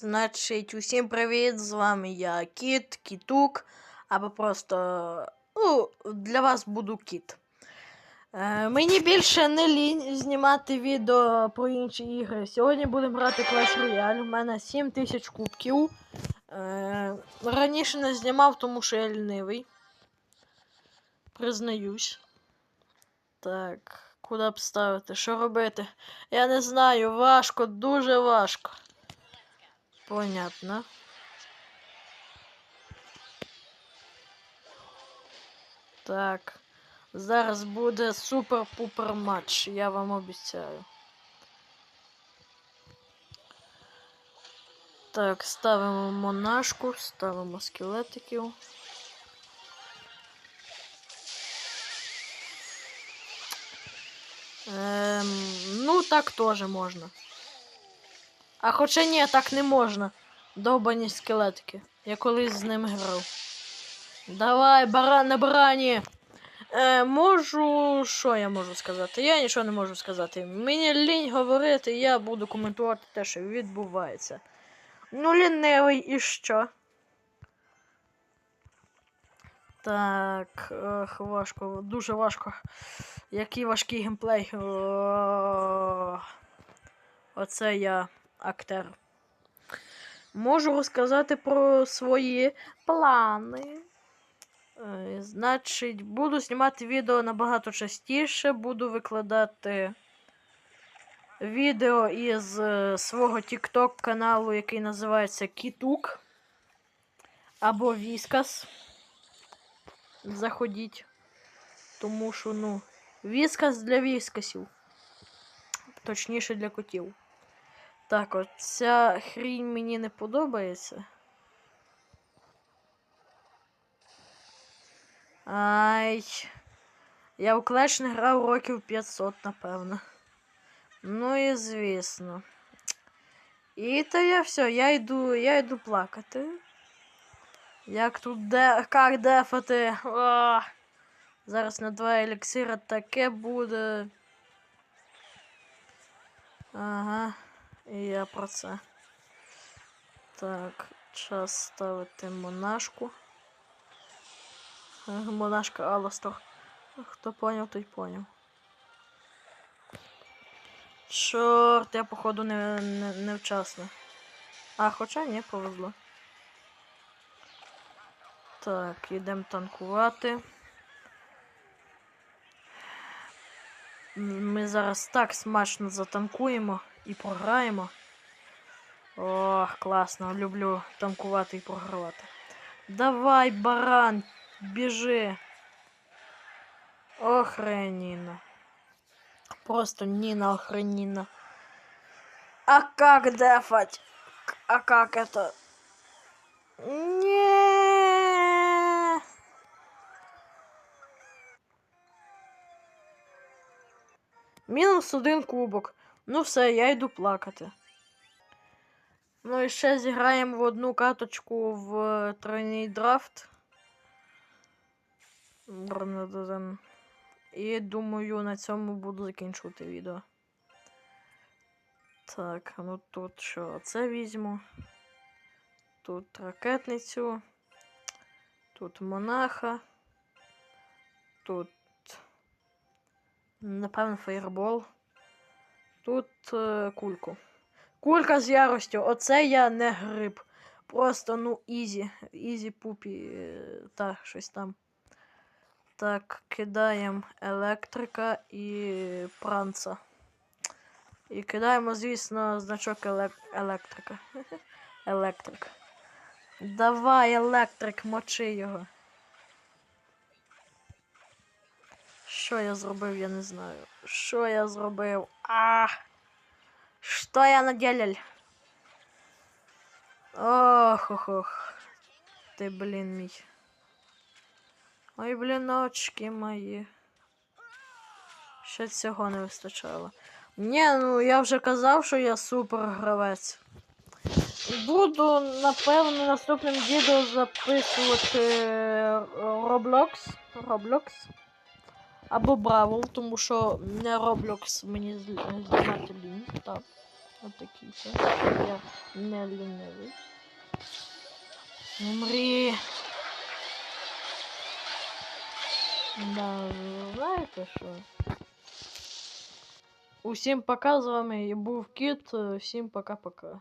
Значить, усім привіт! З вами я Кіт, Кітук, або просто ну, для вас буду кіт. Е, мені більше не лінь знімати відео про інші ігри. Сьогодні будемо грати Clash Royale. У мене 7 тисяч кубків. Е, раніше не знімав, тому що я лінивий. Признаюсь. Так, куди б ставити? Що робити? Я не знаю, важко, дуже важко. Понятно. Так. Зараз буде супер-пупер матч, я вам обіцяю. Так, ставимо монашку, ставимо скелетиків. Ем, ну, так теж можна. А хоча ні, так не можна. Довбані скелетики. Я колись з ним грав. Давай, баран барані. Е, можу. Що я можу сказати? Я нічого не можу сказати. Мені лінь говорити, я буду коментувати те, що відбувається. Ну, лінивий і що? Так, ох, важко, дуже важко. Який важкий геймплей. О, Оце я актер. Можу розказати про свої плани. Е, Значить, буду знімати відео набагато частіше, буду викладати відео із е, свого TikTok каналу, який називається Кітук або Віскас. Заходіть. Тому що, ну, Віскас для віскасів. Точніше для котів. Так, от ця хрінь мені не подобається. Ай. Я в Clash не грав років 500, напевно. Ну і звісно. І то я все, я йду, я йду плакати. Як тут де. Как дефати? О! Зараз на два еліксира таке буде. Ага. Я про це. Так, час ставити монашку. Е, Монашка Аластор. Хто поняв, той поняв. Чорт, я походу не, не, невчасно. А, хоча ні, повезло. Так, йдемо танкувати. Ми зараз так смачно затанкуємо і програємо. Ох, класно, люблю танкувати і програвати. Давай, баран, біжи. Охрененно. Просто Нина охрененно. А как дефать? К- А как это? Мінус один кубок. Ну все, я йду плакати. Ну і ще зіграємо в одну каточку в е, тройний драфт. І думаю, на цьому буду закінчувати відео. Так, ну тут що? Це візьму. Тут ракетницю. Тут монаха. Тут. Напевно, фейербол. Тут е, кульку. Кулька з яростю. Оце я не гриб. Просто, ну, ізі. Ізі пупі. е, Та, щось там. Так, кидаємо електрика і пранца. І кидаємо, звісно, значок елек... електрика. Електрик. Давай, електрик, мочи його. Що я зробив, я не знаю. Що я зробив? А! Що я наделал? Ох, ох, ох. Ти, блін, мій. Ой, бліночки мої. Ще цього не вистачало. Ні, ну я вже казав, що я супер гравець. Буду, напевно, наступним відео записувати е, Roblox. Roblox. Або Бравл, тому що не Roblox мені з- знімати лінь. Так. Отакий час. Я не лінивий. Умрі. Да, ви знаєте що? Усім пока, з вами був Кіт. Всім пока-пока.